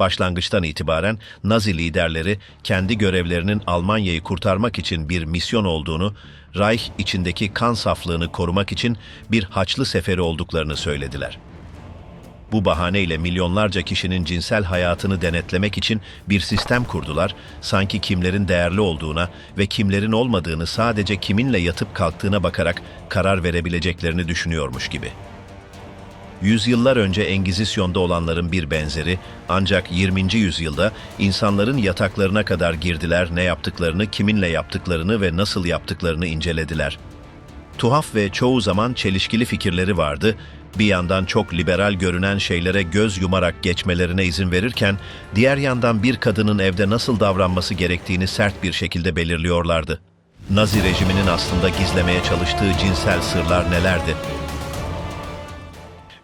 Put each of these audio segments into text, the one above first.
Başlangıçtan itibaren Nazi liderleri kendi görevlerinin Almanya'yı kurtarmak için bir misyon olduğunu, Reich içindeki kan saflığını korumak için bir haçlı seferi olduklarını söylediler. Bu bahaneyle milyonlarca kişinin cinsel hayatını denetlemek için bir sistem kurdular, sanki kimlerin değerli olduğuna ve kimlerin olmadığını sadece kiminle yatıp kalktığına bakarak karar verebileceklerini düşünüyormuş gibi. Yüzyıllar önce Engizisyon'da olanların bir benzeri, ancak 20. yüzyılda insanların yataklarına kadar girdiler, ne yaptıklarını, kiminle yaptıklarını ve nasıl yaptıklarını incelediler. Tuhaf ve çoğu zaman çelişkili fikirleri vardı, bir yandan çok liberal görünen şeylere göz yumarak geçmelerine izin verirken, diğer yandan bir kadının evde nasıl davranması gerektiğini sert bir şekilde belirliyorlardı. Nazi rejiminin aslında gizlemeye çalıştığı cinsel sırlar nelerdi?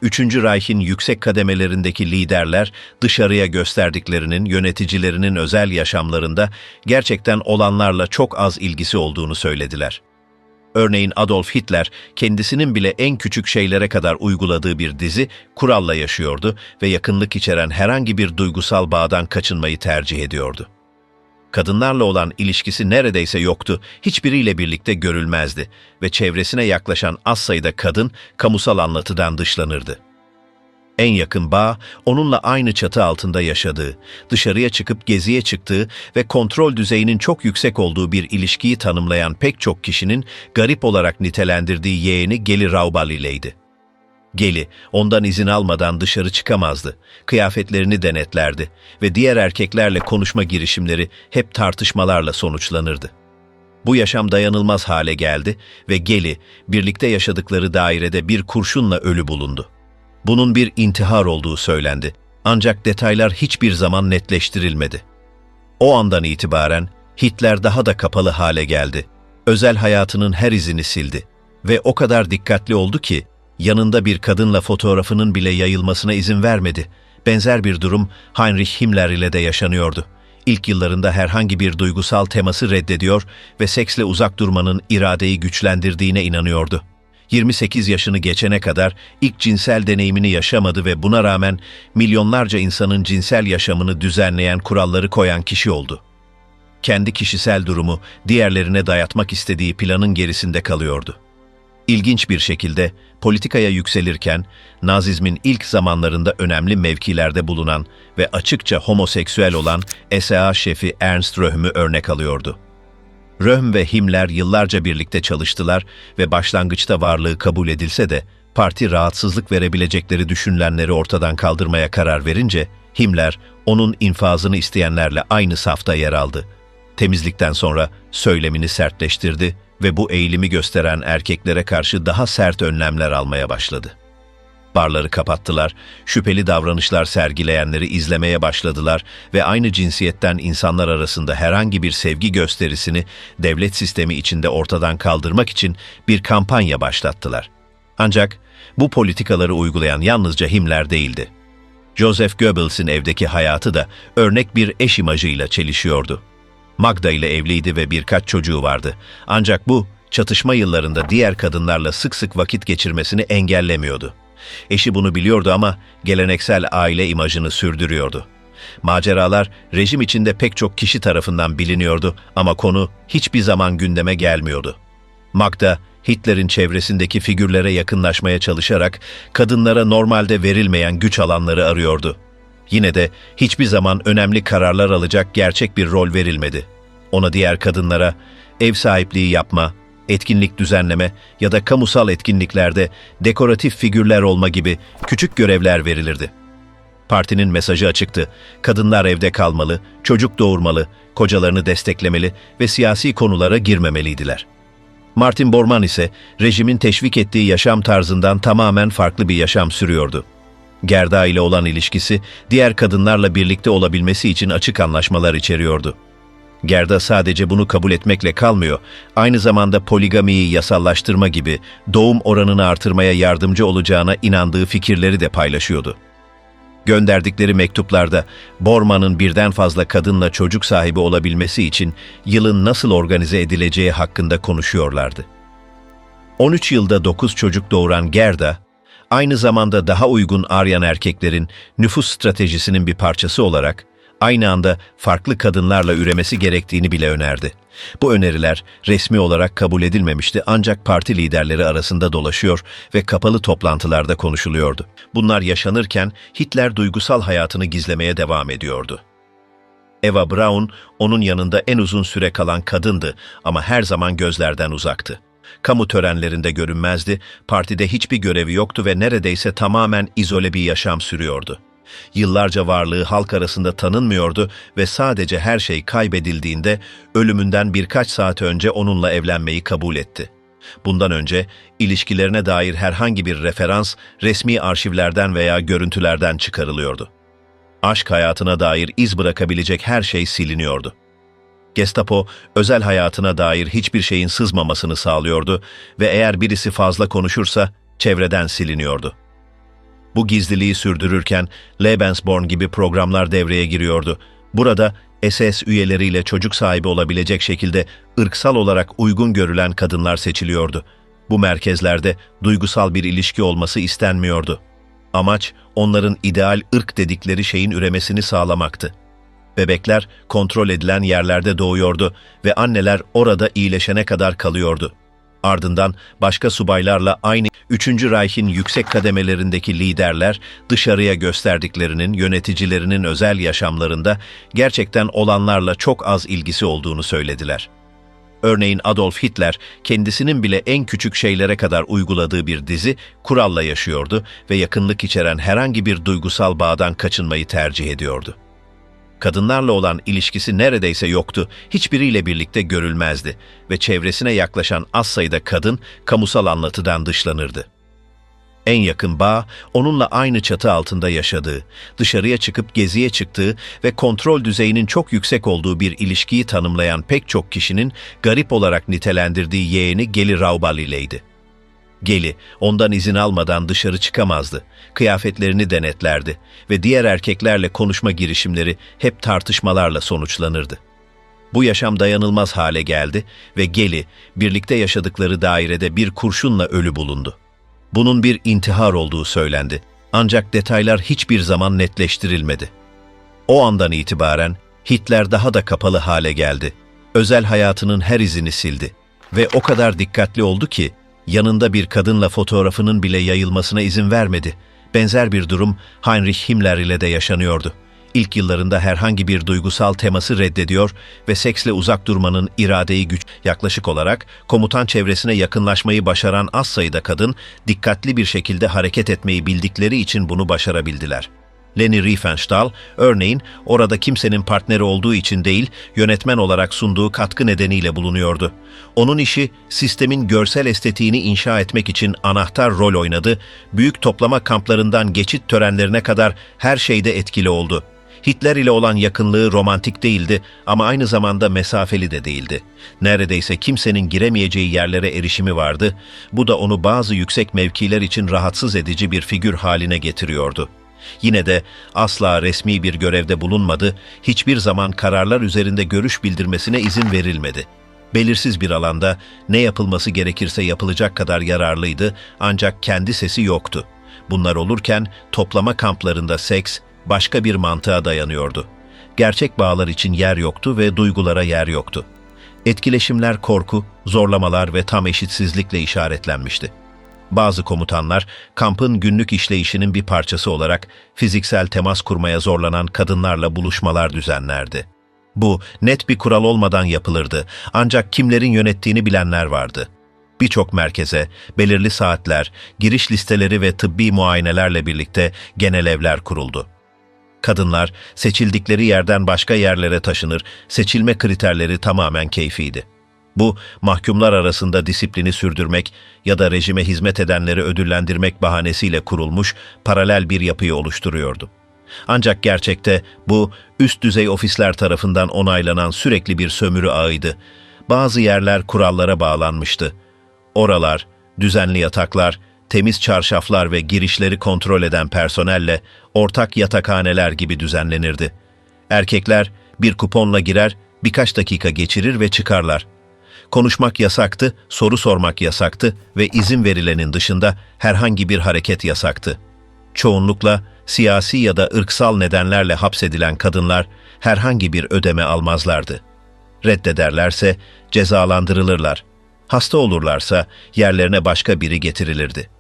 Üçüncü Reich'in yüksek kademelerindeki liderler dışarıya gösterdiklerinin yöneticilerinin özel yaşamlarında gerçekten olanlarla çok az ilgisi olduğunu söylediler. Örneğin Adolf Hitler kendisinin bile en küçük şeylere kadar uyguladığı bir dizi kuralla yaşıyordu ve yakınlık içeren herhangi bir duygusal bağdan kaçınmayı tercih ediyordu. Kadınlarla olan ilişkisi neredeyse yoktu, hiçbiriyle birlikte görülmezdi ve çevresine yaklaşan az sayıda kadın kamusal anlatıdan dışlanırdı. En yakın bağ, onunla aynı çatı altında yaşadığı, dışarıya çıkıp geziye çıktığı ve kontrol düzeyinin çok yüksek olduğu bir ilişkiyi tanımlayan pek çok kişinin garip olarak nitelendirdiği yeğeni Geli Raubal ileydi. Geli, ondan izin almadan dışarı çıkamazdı. Kıyafetlerini denetlerdi ve diğer erkeklerle konuşma girişimleri hep tartışmalarla sonuçlanırdı. Bu yaşam dayanılmaz hale geldi ve Geli, birlikte yaşadıkları dairede bir kurşunla ölü bulundu. Bunun bir intihar olduğu söylendi. Ancak detaylar hiçbir zaman netleştirilmedi. O andan itibaren Hitler daha da kapalı hale geldi. Özel hayatının her izini sildi ve o kadar dikkatli oldu ki yanında bir kadınla fotoğrafının bile yayılmasına izin vermedi. Benzer bir durum Heinrich Himmler ile de yaşanıyordu. İlk yıllarında herhangi bir duygusal teması reddediyor ve seksle uzak durmanın iradeyi güçlendirdiğine inanıyordu. 28 yaşını geçene kadar ilk cinsel deneyimini yaşamadı ve buna rağmen milyonlarca insanın cinsel yaşamını düzenleyen kuralları koyan kişi oldu. Kendi kişisel durumu diğerlerine dayatmak istediği planın gerisinde kalıyordu. İlginç bir şekilde politikaya yükselirken Nazizmin ilk zamanlarında önemli mevkilerde bulunan ve açıkça homoseksüel olan SA şefi Ernst Röhm'ü örnek alıyordu. Röhm ve Himmler yıllarca birlikte çalıştılar ve başlangıçta varlığı kabul edilse de parti rahatsızlık verebilecekleri düşünülenleri ortadan kaldırmaya karar verince Himmler onun infazını isteyenlerle aynı safta yer aldı. Temizlikten sonra söylemini sertleştirdi ve bu eğilimi gösteren erkeklere karşı daha sert önlemler almaya başladı. Barları kapattılar, şüpheli davranışlar sergileyenleri izlemeye başladılar ve aynı cinsiyetten insanlar arasında herhangi bir sevgi gösterisini devlet sistemi içinde ortadan kaldırmak için bir kampanya başlattılar. Ancak bu politikaları uygulayan yalnızca Himmler değildi. Joseph Goebbels'in evdeki hayatı da örnek bir eş imajıyla çelişiyordu. Magda ile evliydi ve birkaç çocuğu vardı. Ancak bu, çatışma yıllarında diğer kadınlarla sık sık vakit geçirmesini engellemiyordu. Eşi bunu biliyordu ama geleneksel aile imajını sürdürüyordu. Maceralar rejim içinde pek çok kişi tarafından biliniyordu ama konu hiçbir zaman gündeme gelmiyordu. Magda, Hitler'in çevresindeki figürlere yakınlaşmaya çalışarak kadınlara normalde verilmeyen güç alanları arıyordu. Yine de hiçbir zaman önemli kararlar alacak gerçek bir rol verilmedi. Ona diğer kadınlara ev sahipliği yapma, etkinlik düzenleme ya da kamusal etkinliklerde dekoratif figürler olma gibi küçük görevler verilirdi. Partinin mesajı açıktı. Kadınlar evde kalmalı, çocuk doğurmalı, kocalarını desteklemeli ve siyasi konulara girmemeliydiler. Martin Bormann ise rejimin teşvik ettiği yaşam tarzından tamamen farklı bir yaşam sürüyordu. Gerda ile olan ilişkisi diğer kadınlarla birlikte olabilmesi için açık anlaşmalar içeriyordu. Gerda sadece bunu kabul etmekle kalmıyor, aynı zamanda poligamiyi yasallaştırma gibi doğum oranını artırmaya yardımcı olacağına inandığı fikirleri de paylaşıyordu. Gönderdikleri mektuplarda Bormann'ın birden fazla kadınla çocuk sahibi olabilmesi için yılın nasıl organize edileceği hakkında konuşuyorlardı. 13 yılda 9 çocuk doğuran Gerda, aynı zamanda daha uygun arayan erkeklerin nüfus stratejisinin bir parçası olarak aynı anda farklı kadınlarla üremesi gerektiğini bile önerdi. Bu öneriler resmi olarak kabul edilmemişti ancak parti liderleri arasında dolaşıyor ve kapalı toplantılarda konuşuluyordu. Bunlar yaşanırken Hitler duygusal hayatını gizlemeye devam ediyordu. Eva Braun onun yanında en uzun süre kalan kadındı ama her zaman gözlerden uzaktı. Kamu törenlerinde görünmezdi, partide hiçbir görevi yoktu ve neredeyse tamamen izole bir yaşam sürüyordu. Yıllarca varlığı halk arasında tanınmıyordu ve sadece her şey kaybedildiğinde ölümünden birkaç saat önce onunla evlenmeyi kabul etti. Bundan önce ilişkilerine dair herhangi bir referans resmi arşivlerden veya görüntülerden çıkarılıyordu. Aşk hayatına dair iz bırakabilecek her şey siliniyordu. Gestapo, özel hayatına dair hiçbir şeyin sızmamasını sağlıyordu ve eğer birisi fazla konuşursa çevreden siliniyordu. Bu gizliliği sürdürürken Lebensborn gibi programlar devreye giriyordu. Burada SS üyeleriyle çocuk sahibi olabilecek şekilde ırksal olarak uygun görülen kadınlar seçiliyordu. Bu merkezlerde duygusal bir ilişki olması istenmiyordu. Amaç onların ideal ırk dedikleri şeyin üremesini sağlamaktı. Bebekler kontrol edilen yerlerde doğuyordu ve anneler orada iyileşene kadar kalıyordu. Ardından başka subaylarla aynı 3. Reich'in yüksek kademelerindeki liderler dışarıya gösterdiklerinin yöneticilerinin özel yaşamlarında gerçekten olanlarla çok az ilgisi olduğunu söylediler. Örneğin Adolf Hitler kendisinin bile en küçük şeylere kadar uyguladığı bir dizi kuralla yaşıyordu ve yakınlık içeren herhangi bir duygusal bağdan kaçınmayı tercih ediyordu. Kadınlarla olan ilişkisi neredeyse yoktu, hiçbiriyle birlikte görülmezdi ve çevresine yaklaşan az sayıda kadın kamusal anlatıdan dışlanırdı. En yakın bağ, onunla aynı çatı altında yaşadığı, dışarıya çıkıp geziye çıktığı ve kontrol düzeyinin çok yüksek olduğu bir ilişkiyi tanımlayan pek çok kişinin garip olarak nitelendirdiği yeğeni Geli Raubal ileydi. Geli, ondan izin almadan dışarı çıkamazdı. Kıyafetlerini denetlerdi ve diğer erkeklerle konuşma girişimleri hep tartışmalarla sonuçlanırdı. Bu yaşam dayanılmaz hale geldi ve Geli, birlikte yaşadıkları dairede bir kurşunla ölü bulundu. Bunun bir intihar olduğu söylendi. Ancak detaylar hiçbir zaman netleştirilmedi. O andan itibaren Hitler daha da kapalı hale geldi. Özel hayatının her izini sildi ve o kadar dikkatli oldu ki yanında bir kadınla fotoğrafının bile yayılmasına izin vermedi. Benzer bir durum Heinrich Himmler ile de yaşanıyordu. İlk yıllarında herhangi bir duygusal teması reddediyor ve seksle uzak durmanın iradeyi güç yaklaşık olarak komutan çevresine yakınlaşmayı başaran az sayıda kadın dikkatli bir şekilde hareket etmeyi bildikleri için bunu başarabildiler. Leni Riefenstahl, örneğin orada kimsenin partneri olduğu için değil, yönetmen olarak sunduğu katkı nedeniyle bulunuyordu. Onun işi sistemin görsel estetiğini inşa etmek için anahtar rol oynadı, büyük toplama kamplarından geçit törenlerine kadar her şeyde etkili oldu. Hitler ile olan yakınlığı romantik değildi ama aynı zamanda mesafeli de değildi. Neredeyse kimsenin giremeyeceği yerlere erişimi vardı. Bu da onu bazı yüksek mevkiler için rahatsız edici bir figür haline getiriyordu. Yine de asla resmi bir görevde bulunmadı, hiçbir zaman kararlar üzerinde görüş bildirmesine izin verilmedi. Belirsiz bir alanda ne yapılması gerekirse yapılacak kadar yararlıydı ancak kendi sesi yoktu. Bunlar olurken toplama kamplarında seks başka bir mantığa dayanıyordu. Gerçek bağlar için yer yoktu ve duygulara yer yoktu. Etkileşimler korku, zorlamalar ve tam eşitsizlikle işaretlenmişti. Bazı komutanlar kampın günlük işleyişinin bir parçası olarak fiziksel temas kurmaya zorlanan kadınlarla buluşmalar düzenlerdi. Bu net bir kural olmadan yapılırdı ancak kimlerin yönettiğini bilenler vardı. Birçok merkeze belirli saatler, giriş listeleri ve tıbbi muayenelerle birlikte genel evler kuruldu. Kadınlar seçildikleri yerden başka yerlere taşınır, seçilme kriterleri tamamen keyfiydi. Bu, mahkumlar arasında disiplini sürdürmek ya da rejime hizmet edenleri ödüllendirmek bahanesiyle kurulmuş paralel bir yapıyı oluşturuyordu. Ancak gerçekte bu, üst düzey ofisler tarafından onaylanan sürekli bir sömürü ağıydı. Bazı yerler kurallara bağlanmıştı. Oralar, düzenli yataklar, temiz çarşaflar ve girişleri kontrol eden personelle ortak yatakhaneler gibi düzenlenirdi. Erkekler bir kuponla girer, birkaç dakika geçirir ve çıkarlar. Konuşmak yasaktı, soru sormak yasaktı ve izin verilenin dışında herhangi bir hareket yasaktı. Çoğunlukla siyasi ya da ırksal nedenlerle hapsedilen kadınlar herhangi bir ödeme almazlardı. Reddederlerse cezalandırılırlar. Hasta olurlarsa yerlerine başka biri getirilirdi.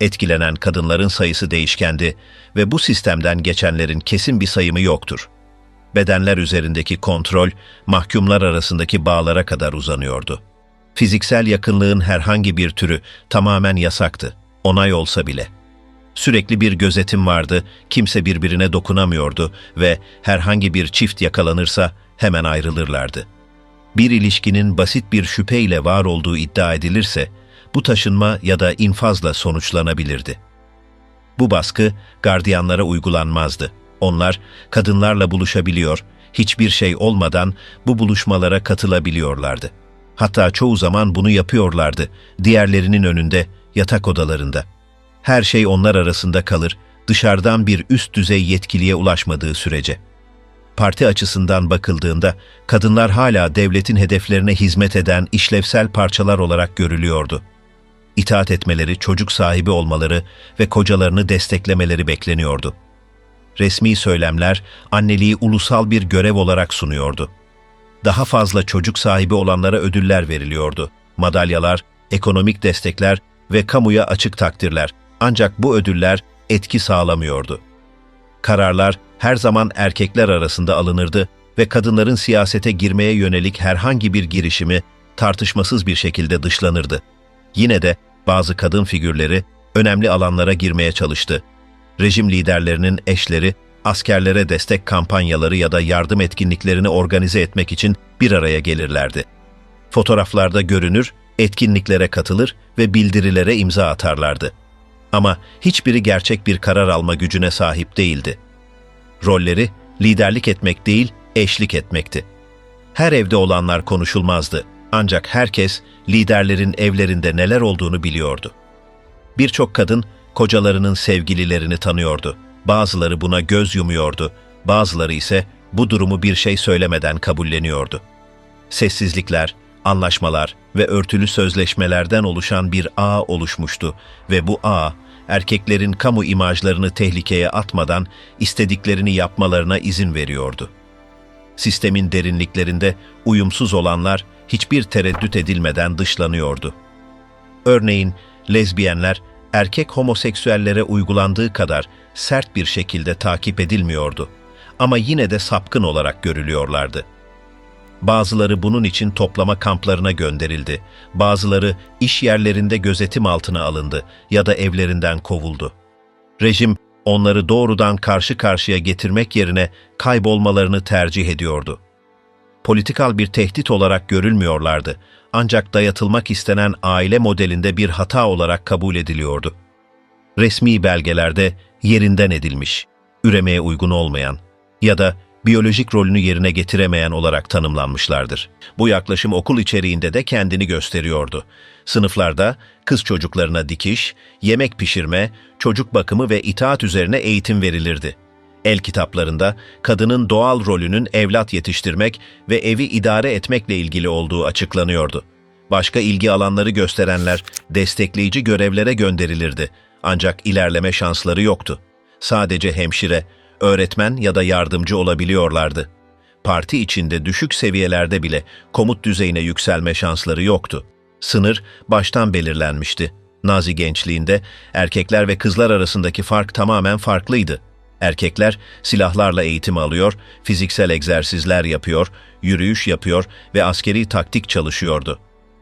Etkilenen kadınların sayısı değişkendi ve bu sistemden geçenlerin kesin bir sayımı yoktur. Bedenler üzerindeki kontrol, mahkumlar arasındaki bağlara kadar uzanıyordu. Fiziksel yakınlığın herhangi bir türü tamamen yasaktı, onay olsa bile. Sürekli bir gözetim vardı, kimse birbirine dokunamıyordu ve herhangi bir çift yakalanırsa hemen ayrılırlardı. Bir ilişkinin basit bir şüpheyle var olduğu iddia edilirse, bu taşınma ya da infazla sonuçlanabilirdi. Bu baskı gardiyanlara uygulanmazdı. Onlar kadınlarla buluşabiliyor, hiçbir şey olmadan bu buluşmalara katılabiliyorlardı. Hatta çoğu zaman bunu yapıyorlardı, diğerlerinin önünde, yatak odalarında. Her şey onlar arasında kalır, dışarıdan bir üst düzey yetkiliye ulaşmadığı sürece. Parti açısından bakıldığında kadınlar hala devletin hedeflerine hizmet eden işlevsel parçalar olarak görülüyordu. İtaat etmeleri, çocuk sahibi olmaları ve kocalarını desteklemeleri bekleniyordu. Resmi söylemler anneliği ulusal bir görev olarak sunuyordu. Daha fazla çocuk sahibi olanlara ödüller veriliyordu. Madalyalar, ekonomik destekler ve kamuya açık takdirler. Ancak bu ödüller etki sağlamıyordu. Kararlar her zaman erkekler arasında alınırdı ve kadınların siyasete girmeye yönelik herhangi bir girişimi tartışmasız bir şekilde dışlanırdı. Yine de bazı kadın figürleri önemli alanlara girmeye çalıştı. Rejim liderlerinin eşleri askerlere destek kampanyaları ya da yardım etkinliklerini organize etmek için bir araya gelirlerdi. Fotoğraflarda görünür, etkinliklere katılır ve bildirilere imza atarlardı. Ama hiçbiri gerçek bir karar alma gücüne sahip değildi. Rolleri liderlik etmek değil, eşlik etmekti. Her evde olanlar konuşulmazdı. Ancak herkes liderlerin evlerinde neler olduğunu biliyordu. Birçok kadın kocalarının sevgililerini tanıyordu. Bazıları buna göz yumuyordu, bazıları ise bu durumu bir şey söylemeden kabulleniyordu. Sessizlikler, anlaşmalar ve örtülü sözleşmelerden oluşan bir ağ oluşmuştu ve bu ağ erkeklerin kamu imajlarını tehlikeye atmadan istediklerini yapmalarına izin veriyordu. Sistemin derinliklerinde uyumsuz olanlar hiçbir tereddüt edilmeden dışlanıyordu. Örneğin lezbiyenler erkek homoseksüellere uygulandığı kadar sert bir şekilde takip edilmiyordu ama yine de sapkın olarak görülüyorlardı. Bazıları bunun için toplama kamplarına gönderildi, bazıları iş yerlerinde gözetim altına alındı ya da evlerinden kovuldu. Rejim onları doğrudan karşı karşıya getirmek yerine kaybolmalarını tercih ediyordu. Politikal bir tehdit olarak görülmüyorlardı ancak dayatılmak istenen aile modelinde bir hata olarak kabul ediliyordu. Resmi belgelerde yerinden edilmiş, üremeye uygun olmayan ya da biyolojik rolünü yerine getiremeyen olarak tanımlanmışlardır. Bu yaklaşım okul içeriğinde de kendini gösteriyordu. Sınıflarda kız çocuklarına dikiş, yemek pişirme, çocuk bakımı ve itaat üzerine eğitim verilirdi. El kitaplarında kadının doğal rolünün evlat yetiştirmek ve evi idare etmekle ilgili olduğu açıklanıyordu. Başka ilgi alanları gösterenler destekleyici görevlere gönderilirdi. Ancak ilerleme şansları yoktu. Sadece hemşire, öğretmen ya da yardımcı olabiliyorlardı. Parti içinde düşük seviyelerde bile komut düzeyine yükselme şansları yoktu. Sınır baştan belirlenmişti. Nazi gençliğinde erkekler ve kızlar arasındaki fark tamamen farklıydı. Erkekler silahlarla eğitim alıyor, fiziksel egzersizler yapıyor, yürüyüş yapıyor ve askeri taktik çalışıyordu.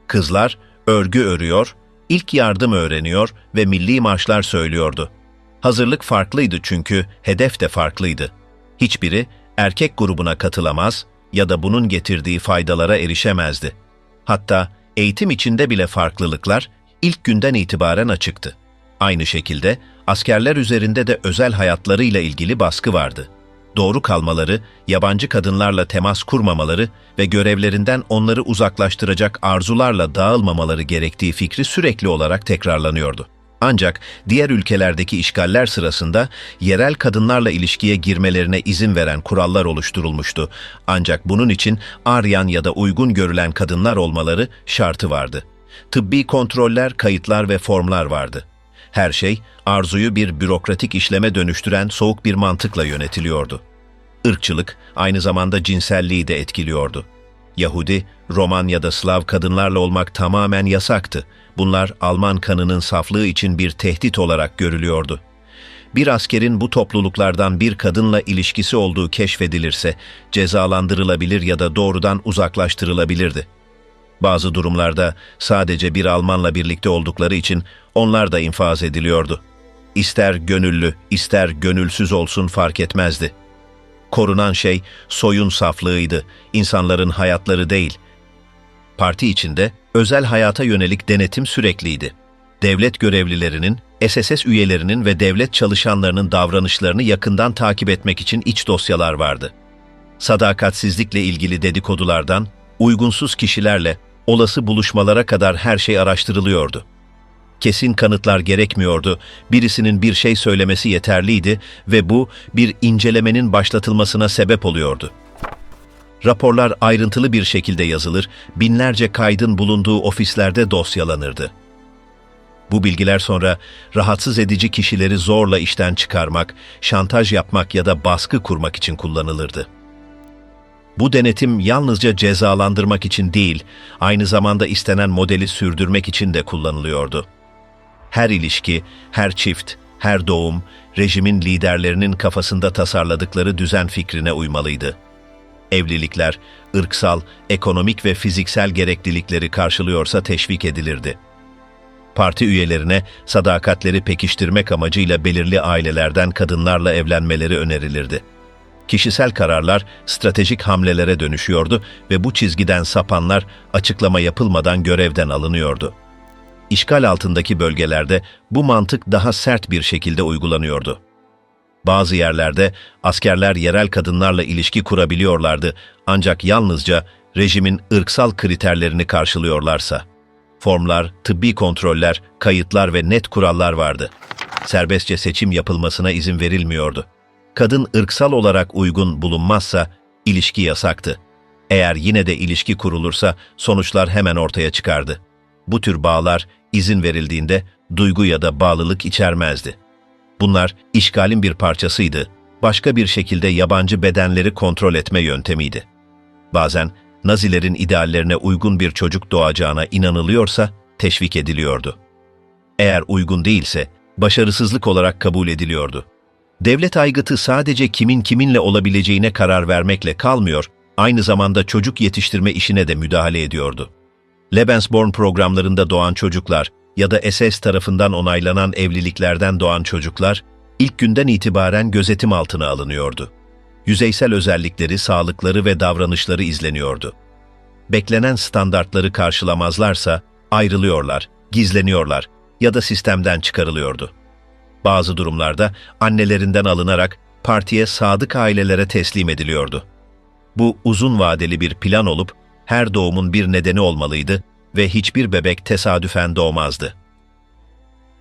Kızlar örgü örüyor, ilk yardım öğreniyor ve milli marşlar söylüyordu. Hazırlık farklıydı çünkü hedef de farklıydı. Hiçbiri erkek grubuna katılamaz ya da bunun getirdiği faydalara erişemezdi. Hatta eğitim içinde bile farklılıklar ilk günden itibaren açıktı. Aynı şekilde askerler üzerinde de özel hayatlarıyla ilgili baskı vardı. Doğru kalmaları, yabancı kadınlarla temas kurmamaları ve görevlerinden onları uzaklaştıracak arzularla dağılmamaları gerektiği fikri sürekli olarak tekrarlanıyordu. Ancak diğer ülkelerdeki işgaller sırasında yerel kadınlarla ilişkiye girmelerine izin veren kurallar oluşturulmuştu. Ancak bunun için aryan ya da uygun görülen kadınlar olmaları şartı vardı. Tıbbi kontroller, kayıtlar ve formlar vardı. Her şey arzuyu bir bürokratik işleme dönüştüren soğuk bir mantıkla yönetiliyordu. Irkçılık aynı zamanda cinselliği de etkiliyordu. Yahudi, Roman ya da Slav kadınlarla olmak tamamen yasaktı. Bunlar Alman kanının saflığı için bir tehdit olarak görülüyordu. Bir askerin bu topluluklardan bir kadınla ilişkisi olduğu keşfedilirse cezalandırılabilir ya da doğrudan uzaklaştırılabilirdi. Bazı durumlarda sadece bir Almanla birlikte oldukları için onlar da infaz ediliyordu. İster gönüllü, ister gönülsüz olsun fark etmezdi. Korunan şey soyun saflığıydı, insanların hayatları değil. Parti içinde özel hayata yönelik denetim sürekliydi. Devlet görevlilerinin, SSS üyelerinin ve devlet çalışanlarının davranışlarını yakından takip etmek için iç dosyalar vardı. Sadakatsizlikle ilgili dedikodulardan, uygunsuz kişilerle olası buluşmalara kadar her şey araştırılıyordu. Kesin kanıtlar gerekmiyordu, birisinin bir şey söylemesi yeterliydi ve bu bir incelemenin başlatılmasına sebep oluyordu. Raporlar ayrıntılı bir şekilde yazılır, binlerce kaydın bulunduğu ofislerde dosyalanırdı. Bu bilgiler sonra rahatsız edici kişileri zorla işten çıkarmak, şantaj yapmak ya da baskı kurmak için kullanılırdı. Bu denetim yalnızca cezalandırmak için değil, aynı zamanda istenen modeli sürdürmek için de kullanılıyordu. Her ilişki, her çift, her doğum, rejimin liderlerinin kafasında tasarladıkları düzen fikrine uymalıydı. Evlilikler, ırksal, ekonomik ve fiziksel gereklilikleri karşılıyorsa teşvik edilirdi. Parti üyelerine sadakatleri pekiştirmek amacıyla belirli ailelerden kadınlarla evlenmeleri önerilirdi. Kişisel kararlar stratejik hamlelere dönüşüyordu ve bu çizgiden sapanlar açıklama yapılmadan görevden alınıyordu. İşgal altındaki bölgelerde bu mantık daha sert bir şekilde uygulanıyordu. Bazı yerlerde askerler yerel kadınlarla ilişki kurabiliyorlardı ancak yalnızca rejimin ırksal kriterlerini karşılıyorlarsa. Formlar, tıbbi kontroller, kayıtlar ve net kurallar vardı. Serbestçe seçim yapılmasına izin verilmiyordu. Kadın ırksal olarak uygun bulunmazsa ilişki yasaktı. Eğer yine de ilişki kurulursa sonuçlar hemen ortaya çıkardı. Bu tür bağlar izin verildiğinde duygu ya da bağlılık içermezdi. Bunlar işgalin bir parçasıydı, başka bir şekilde yabancı bedenleri kontrol etme yöntemiydi. Bazen Nazilerin ideallerine uygun bir çocuk doğacağına inanılıyorsa teşvik ediliyordu. Eğer uygun değilse başarısızlık olarak kabul ediliyordu. Devlet aygıtı sadece kimin kiminle olabileceğine karar vermekle kalmıyor, aynı zamanda çocuk yetiştirme işine de müdahale ediyordu. Lebensborn programlarında doğan çocuklar ya da SS tarafından onaylanan evliliklerden doğan çocuklar ilk günden itibaren gözetim altına alınıyordu. Yüzeysel özellikleri, sağlıkları ve davranışları izleniyordu. Beklenen standartları karşılamazlarsa ayrılıyorlar, gizleniyorlar ya da sistemden çıkarılıyordu. Bazı durumlarda annelerinden alınarak partiye sadık ailelere teslim ediliyordu. Bu uzun vadeli bir plan olup her doğumun bir nedeni olmalıydı ve hiçbir bebek tesadüfen doğmazdı.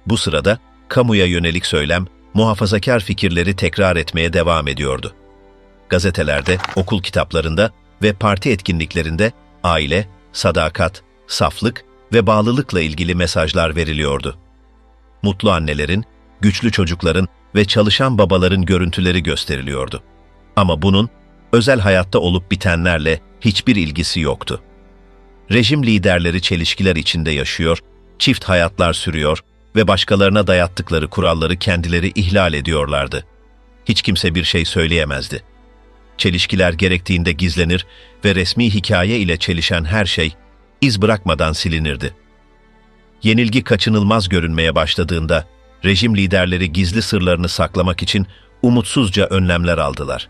Bu sırada kamuya yönelik söylem muhafazakar fikirleri tekrar etmeye devam ediyordu. Gazetelerde, okul kitaplarında ve parti etkinliklerinde aile, sadakat, saflık ve bağlılıkla ilgili mesajlar veriliyordu. Mutlu annelerin, güçlü çocukların ve çalışan babaların görüntüleri gösteriliyordu. Ama bunun özel hayatta olup bitenlerle hiçbir ilgisi yoktu. Rejim liderleri çelişkiler içinde yaşıyor, çift hayatlar sürüyor ve başkalarına dayattıkları kuralları kendileri ihlal ediyorlardı. Hiç kimse bir şey söyleyemezdi. Çelişkiler gerektiğinde gizlenir ve resmi hikaye ile çelişen her şey iz bırakmadan silinirdi. Yenilgi kaçınılmaz görünmeye başladığında rejim liderleri gizli sırlarını saklamak için umutsuzca önlemler aldılar.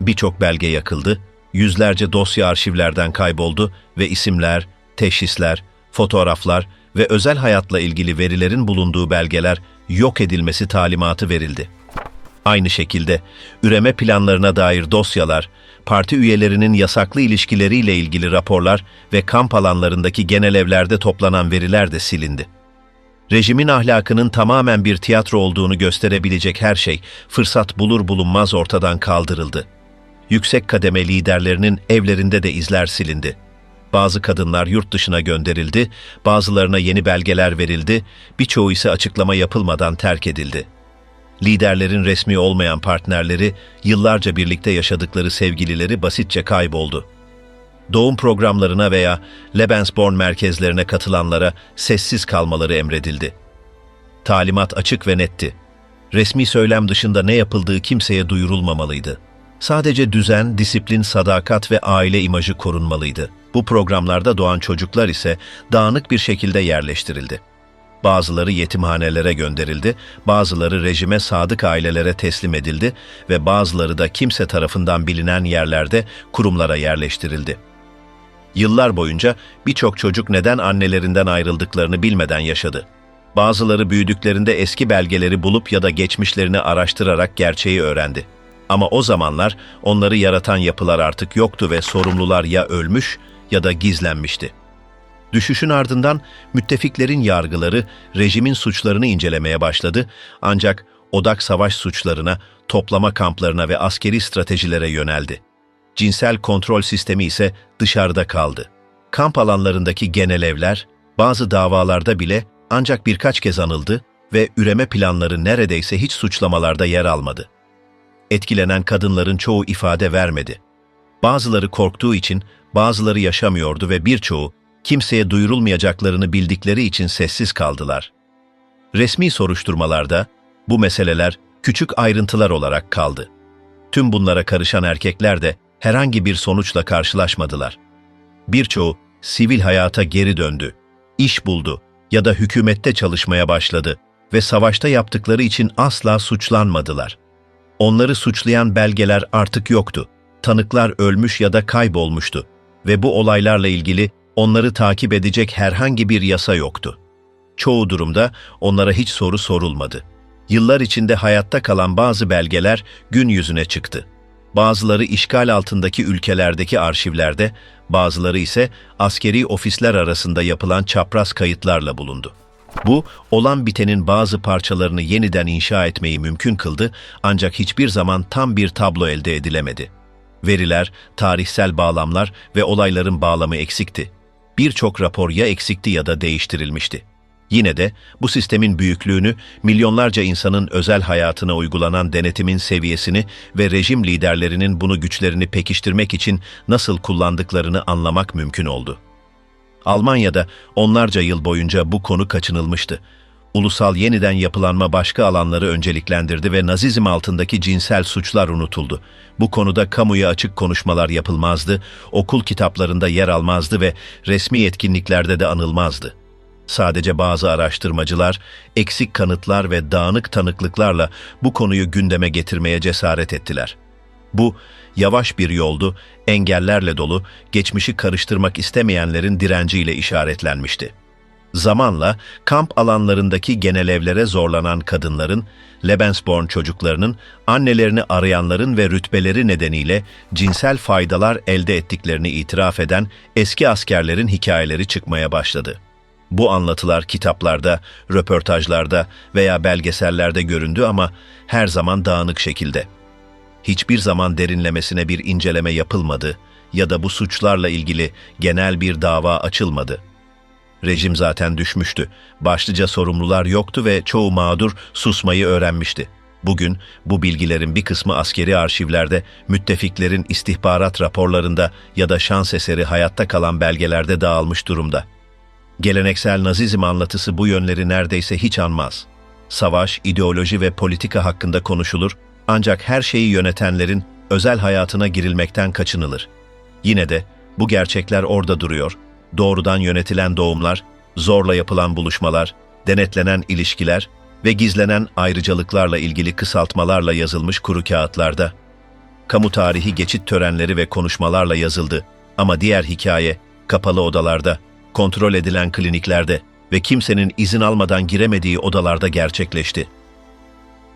Birçok belge yakıldı, yüzlerce dosya arşivlerden kayboldu ve isimler, teşhisler, fotoğraflar ve özel hayatla ilgili verilerin bulunduğu belgeler yok edilmesi talimatı verildi. Aynı şekilde üreme planlarına dair dosyalar, parti üyelerinin yasaklı ilişkileriyle ilgili raporlar ve kamp alanlarındaki genel evlerde toplanan veriler de silindi. Rejimin ahlakının tamamen bir tiyatro olduğunu gösterebilecek her şey fırsat bulur bulunmaz ortadan kaldırıldı. Yüksek kademe liderlerinin evlerinde de izler silindi. Bazı kadınlar yurt dışına gönderildi, bazılarına yeni belgeler verildi, birçoğu ise açıklama yapılmadan terk edildi. Liderlerin resmi olmayan partnerleri, yıllarca birlikte yaşadıkları sevgilileri basitçe kayboldu. Doğum programlarına veya Lebensborn merkezlerine katılanlara sessiz kalmaları emredildi. Talimat açık ve netti. Resmi söylem dışında ne yapıldığı kimseye duyurulmamalıydı. Sadece düzen, disiplin, sadakat ve aile imajı korunmalıydı. Bu programlarda doğan çocuklar ise dağınık bir şekilde yerleştirildi. Bazıları yetimhanelere gönderildi, bazıları rejime sadık ailelere teslim edildi ve bazıları da kimse tarafından bilinen yerlerde kurumlara yerleştirildi. Yıllar boyunca birçok çocuk neden annelerinden ayrıldıklarını bilmeden yaşadı. Bazıları büyüdüklerinde eski belgeleri bulup ya da geçmişlerini araştırarak gerçeği öğrendi. Ama o zamanlar onları yaratan yapılar artık yoktu ve sorumlular ya ölmüş ya da gizlenmişti. Düşüşün ardından müttefiklerin yargıları rejimin suçlarını incelemeye başladı ancak odak savaş suçlarına, toplama kamplarına ve askeri stratejilere yöneldi. Cinsel kontrol sistemi ise dışarıda kaldı. Kamp alanlarındaki genel evler, bazı davalarda bile ancak birkaç kez anıldı ve üreme planları neredeyse hiç suçlamalarda yer almadı. Etkilenen kadınların çoğu ifade vermedi. Bazıları korktuğu için, bazıları yaşamıyordu ve birçoğu kimseye duyurulmayacaklarını bildikleri için sessiz kaldılar. Resmi soruşturmalarda bu meseleler küçük ayrıntılar olarak kaldı. Tüm bunlara karışan erkekler de herhangi bir sonuçla karşılaşmadılar. Birçoğu sivil hayata geri döndü, iş buldu ya da hükümette çalışmaya başladı ve savaşta yaptıkları için asla suçlanmadılar. Onları suçlayan belgeler artık yoktu. Tanıklar ölmüş ya da kaybolmuştu ve bu olaylarla ilgili onları takip edecek herhangi bir yasa yoktu. Çoğu durumda onlara hiç soru sorulmadı. Yıllar içinde hayatta kalan bazı belgeler gün yüzüne çıktı. Bazıları işgal altındaki ülkelerdeki arşivlerde, bazıları ise askeri ofisler arasında yapılan çapraz kayıtlarla bulundu. Bu, olan bitenin bazı parçalarını yeniden inşa etmeyi mümkün kıldı ancak hiçbir zaman tam bir tablo elde edilemedi. Veriler, tarihsel bağlamlar ve olayların bağlamı eksikti. Birçok rapor ya eksikti ya da değiştirilmişti. Yine de bu sistemin büyüklüğünü, milyonlarca insanın özel hayatına uygulanan denetimin seviyesini ve rejim liderlerinin bunu güçlerini pekiştirmek için nasıl kullandıklarını anlamak mümkün oldu. Almanya'da onlarca yıl boyunca bu konu kaçınılmıştı. Ulusal yeniden yapılanma başka alanları önceliklendirdi ve Nazizm altındaki cinsel suçlar unutuldu. Bu konuda kamuya açık konuşmalar yapılmazdı, okul kitaplarında yer almazdı ve resmi etkinliklerde de anılmazdı. Sadece bazı araştırmacılar, eksik kanıtlar ve dağınık tanıklıklarla bu konuyu gündeme getirmeye cesaret ettiler. Bu, yavaş bir yoldu, engellerle dolu, geçmişi karıştırmak istemeyenlerin direnciyle işaretlenmişti. Zamanla kamp alanlarındaki genel evlere zorlanan kadınların, Lebensborn çocuklarının, annelerini arayanların ve rütbeleri nedeniyle cinsel faydalar elde ettiklerini itiraf eden eski askerlerin hikayeleri çıkmaya başladı. Bu anlatılar kitaplarda, röportajlarda veya belgesellerde göründü ama her zaman dağınık şekilde. Hiçbir zaman derinlemesine bir inceleme yapılmadı ya da bu suçlarla ilgili genel bir dava açılmadı. Rejim zaten düşmüştü. Başlıca sorumlular yoktu ve çoğu mağdur susmayı öğrenmişti. Bugün bu bilgilerin bir kısmı askeri arşivlerde, müttefiklerin istihbarat raporlarında ya da şans eseri hayatta kalan belgelerde dağılmış durumda. Geleneksel Nazizm anlatısı bu yönleri neredeyse hiç anmaz. Savaş, ideoloji ve politika hakkında konuşulur ancak her şeyi yönetenlerin özel hayatına girilmekten kaçınılır. Yine de bu gerçekler orada duruyor. Doğrudan yönetilen doğumlar, zorla yapılan buluşmalar, denetlenen ilişkiler ve gizlenen ayrıcalıklarla ilgili kısaltmalarla yazılmış kuru kağıtlarda. Kamu tarihi geçit törenleri ve konuşmalarla yazıldı ama diğer hikaye kapalı odalarda, kontrol edilen kliniklerde ve kimsenin izin almadan giremediği odalarda gerçekleşti.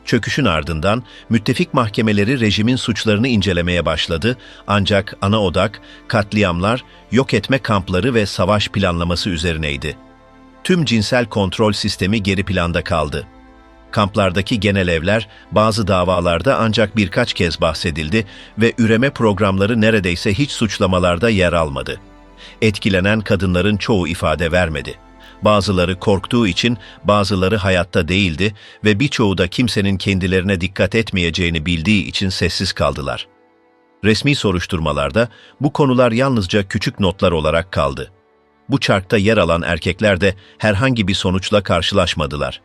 Çöküşün ardından müttefik mahkemeleri rejimin suçlarını incelemeye başladı ancak ana odak katliamlar, yok etme kampları ve savaş planlaması üzerineydi. tüm cinsel kontrol sistemi geri planda kaldı. Kamplardaki genel evler bazı davalarda ancak birkaç kez bahsedildi ve üreme programları neredeyse hiç suçlamalarda yer almadı. Etkilenen kadınların çoğu ifade vermedi. Bazıları korktuğu için bazıları hayatta değildi ve birçoğu da kimsenin kendilerine dikkat etmeyeceğini bildiği için sessiz kaldılar. Resmi soruşturmalarda bu konular yalnızca küçük notlar olarak kaldı. Bu çarkta yer alan erkekler de herhangi bir sonuçla karşılaşmadılar.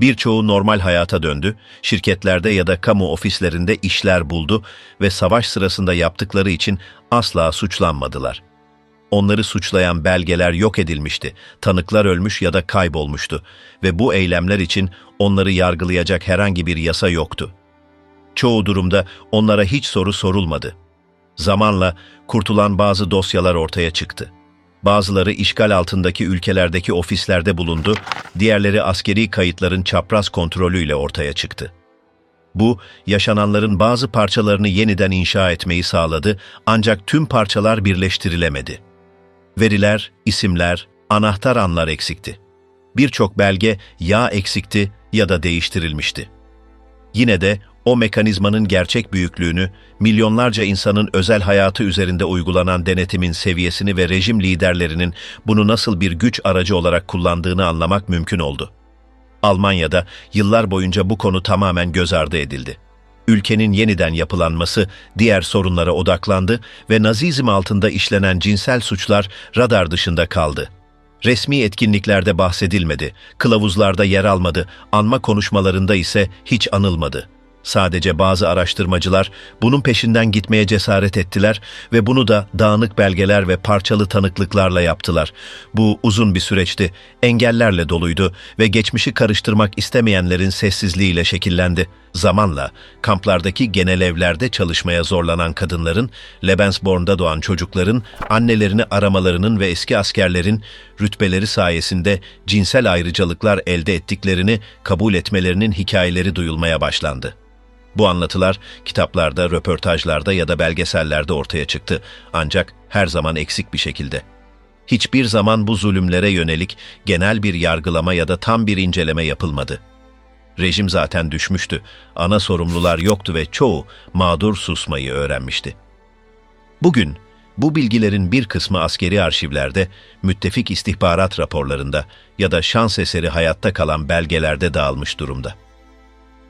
Birçoğu normal hayata döndü, şirketlerde ya da kamu ofislerinde işler buldu ve savaş sırasında yaptıkları için asla suçlanmadılar. Onları suçlayan belgeler yok edilmişti, tanıklar ölmüş ya da kaybolmuştu ve bu eylemler için onları yargılayacak herhangi bir yasa yoktu. Çoğu durumda onlara hiç soru sorulmadı. Zamanla kurtulan bazı dosyalar ortaya çıktı. Bazıları işgal altındaki ülkelerdeki ofislerde bulundu, diğerleri askeri kayıtların çapraz kontrolüyle ortaya çıktı. Bu, yaşananların bazı parçalarını yeniden inşa etmeyi sağladı ancak tüm parçalar birleştirilemedi. Veriler, isimler, anahtar anlar eksikti. Birçok belge ya eksikti ya da değiştirilmişti. Yine de o mekanizmanın gerçek büyüklüğünü, milyonlarca insanın özel hayatı üzerinde uygulanan denetimin seviyesini ve rejim liderlerinin bunu nasıl bir güç aracı olarak kullandığını anlamak mümkün oldu. Almanya'da yıllar boyunca bu konu tamamen göz ardı edildi. Ülkenin yeniden yapılanması diğer sorunlara odaklandı ve Nazizm altında işlenen cinsel suçlar radar dışında kaldı. Resmi etkinliklerde bahsedilmedi, kılavuzlarda yer almadı, anma konuşmalarında ise hiç anılmadı. Sadece bazı araştırmacılar bunun peşinden gitmeye cesaret ettiler ve bunu da dağınık belgeler ve parçalı tanıklıklarla yaptılar. Bu uzun bir süreçti, engellerle doluydu ve geçmişi karıştırmak istemeyenlerin sessizliğiyle şekillendi. Zamanla kamplardaki genel evlerde çalışmaya zorlanan kadınların, Lebensborn'da doğan çocukların, annelerini aramalarının ve eski askerlerin rütbeleri sayesinde cinsel ayrıcalıklar elde ettiklerini kabul etmelerinin hikayeleri duyulmaya başlandı. Bu anlatılar kitaplarda, röportajlarda ya da belgesellerde ortaya çıktı ancak her zaman eksik bir şekilde. Hiçbir zaman bu zulümlere yönelik genel bir yargılama ya da tam bir inceleme yapılmadı. Rejim zaten düşmüştü, ana sorumlular yoktu ve çoğu mağdur susmayı öğrenmişti. Bugün bu bilgilerin bir kısmı askeri arşivlerde, müttefik istihbarat raporlarında ya da şans eseri hayatta kalan belgelerde dağılmış durumda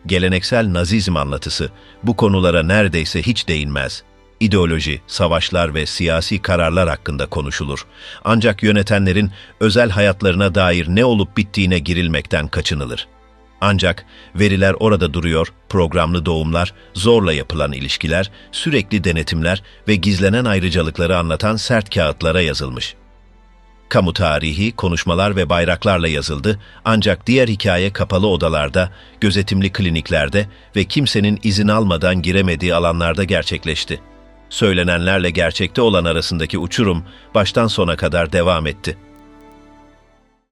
geleneksel Nazizm anlatısı bu konulara neredeyse hiç değinmez. İdeoloji, savaşlar ve siyasi kararlar hakkında konuşulur. Ancak yönetenlerin özel hayatlarına dair ne olup bittiğine girilmekten kaçınılır. Ancak veriler orada duruyor, programlı doğumlar, zorla yapılan ilişkiler, sürekli denetimler ve gizlenen ayrıcalıkları anlatan sert kağıtlara yazılmış. Kamu tarihi, konuşmalar ve bayraklarla yazıldı ancak diğer hikaye kapalı odalarda, gözetimli kliniklerde ve kimsenin izin almadan giremediği alanlarda gerçekleşti. Söylenenlerle gerçekte olan arasındaki uçurum baştan sona kadar devam etti.